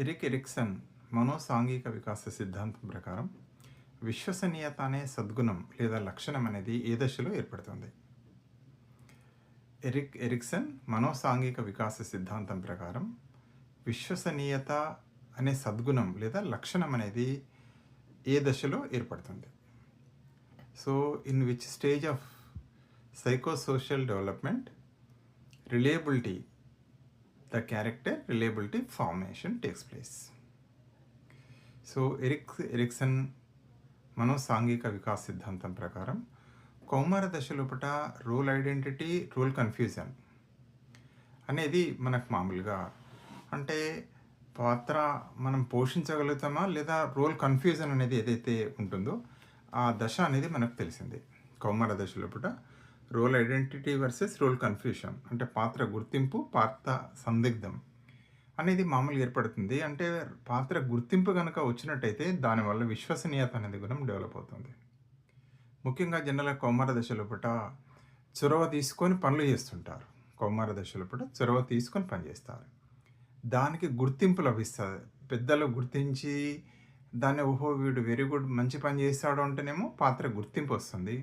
Erik Erikson మనోసాంఘిక వికాస సిద్ధాంతం ప్రకారం విశ్వసనీయత అనే సద్గుణం లేదా లక్షణం అనేది ఏ దశలో ఏర్పడుతుంది? ఎరిక్ ఎరిక్సన్ మనోసాంఘిక వికాస సిద్ధాంతం ప్రకారం విశ్వసనీయత అనే సద్గుణం లేదా లక్షణం అనేది ఏ దశలో ఏర్పడుతుంది? So in which stage of psychosocial development reliability the character reliability formation takes place so Erickson Erickson మనోసాంఘిక వికాస సిద్ధాంతం ప్రకారం కౌమార దశలోపట రోల్ ఐడెంటిటీ రోల్ కన్ఫ్యూజన్ అనేది మనకు మామూలుగా అంటే పాత్ర మనం పోషించగలుగుతామా లేదా రోల్ కన్ఫ్యూజన్ అనేది ఏదైతే ఉంటుందో ఆ దశ అనేది మనకు తెలిసింది కౌమార దశలోపట role identity versus role confusion అంటే పాత్ర గుర్తింపు పాత్ర సందిగ్ధం అనేది మామూలు ఏర్పడుతుంది. అంటే పాత్ర గుర్తింపు కనుక వచ్చినట్టయితే దానివల్ల విశ్వసనీయత అనేది గుణం డెవలప్ అవుతుంది. ముఖ్యంగా జనరల్ కౌమార దశలో పూట చొరవ తీసుకొని పనులు చేస్తుంటారు. కౌమార దశలో పూట చొరవ తీసుకొని పనిచేస్తారు దానికి గుర్తింపు లభిస్తుంది. పెద్దలు గుర్తించి దాన్ని ఓహో వీడు వెరీ గుడ్ మంచి పని చేస్తాడు అంటేనేమో పాత్ర గుర్తింపు వస్తుంది.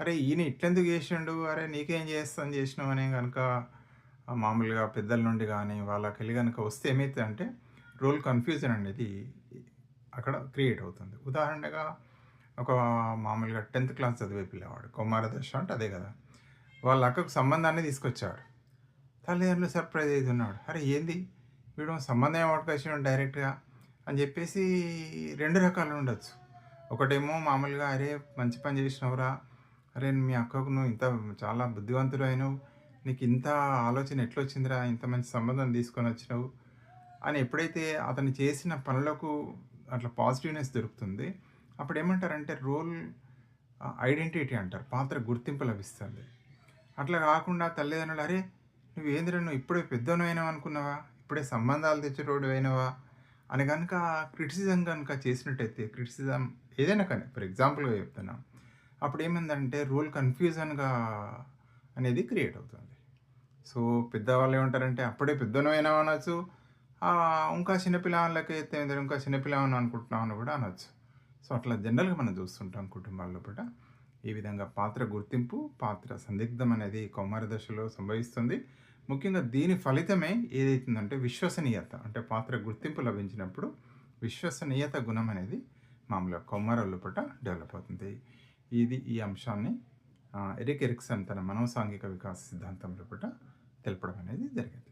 అరే ఈయన ఇట్లెందుకు చేసిండు? అరే నీకేం చేస్తాను చేసినావు అని కనుక మామూలుగా పెద్దల నుండి కానీ వాళ్ళకి వెళ్ళి కనుక వస్తే ఏమైతే అంటే రోల్ కన్ఫ్యూజన్ అనేది అక్కడ క్రియేట్ అవుతుంది. ఉదాహరణగా ఒక మామూలుగా టెన్త్ క్లాస్ చదివే పిల్లవాడు కుమారదర్శ అంటే అదే కదా. వాళ్ళ అక్కకు సంబంధాన్ని తీసుకొచ్చాడు. తల్లిదండ్రులు సర్ప్రైజ్ అవుతున్నాడు అరే ఏంది? వీడు సంబంధం పట్టుకొచ్చిన డైరెక్ట్గా? అని చెప్పేసి రెండు రకాలు ఉండొచ్చు. ఒకటేమో మామూలుగా అరే మంచి పని చేసినవరా అరే మీ అక్కకు నువ్వు ఇంత చాలా బుద్ధివంతుడు అయినావు. నీకు ఇంత ఆలోచన ఎట్లొచ్చిందిరా? ఇంత మంచి సంబంధం తీసుకొని వచ్చినావు అని ఎప్పుడైతే అతను చేసిన పనులకు అట్లా పాజిటివ్నెస్ దొరుకుతుంది అప్పుడు ఏమంటారంటే రోల్ ఐడెంటిటీ అంటారు పాత్ర గుర్తింపు లభిస్తుంది. అట్లా కాకుండా తల్లిదండ్రులు అరే నువ్వు ఏందిరా నువ్వు ఇప్పుడే పెద్దను అయినావు అనుకున్నావా? ఇప్పుడే సంబంధాలు తెచ్చేటోడు అయినావా? అని కనుక క్రిటిసిజం కనుక చేసినట్టయితే క్రిటిసిజం ఏదైనా కానీ ఫర్ ఎగ్జాంపుల్గా చెప్తున్నాం అప్పుడు ఏమైందంటే రూల్ కన్ఫ్యూజన్గా అనేది క్రియేట్ అవుతుంది. సో పెద్దవాళ్ళు ఏమంటారంటే అప్పుడే పెద్దను అయినా అనొచ్చు. ఇంకా చిన్నపిల్లలకి అయితే ఇంకా చిన్నపిల్లని అనుకుంటున్నాం అని కూడా అనొచ్చు. సో అట్లా జనరల్గా మనం చూస్తుంటాం కుటుంబాల్లో కూడా. ఈ విధంగా పాత్ర గుర్తింపు పాత్ర సందిగ్ధం అనేది కౌమార దశలో సంభవిస్తుంది. ముఖ్యంగా దీని ఫలితమే ఏదైతుందంటే విశ్వసనీయత. అంటే పాత్ర గుర్తింపు లభించినప్పుడు విశ్వసనీయత గుణం అనేది మామూలుగా కౌమార లోపల డెవలప్ అవుతుంది. ఇది ఈ అంశాన్ని ఎరిక్ ఎరిక్సన్ తన మనోసాంఘిక వికాస సిద్ధాంతం లోపల తెలపడం అనేది జరిగింది.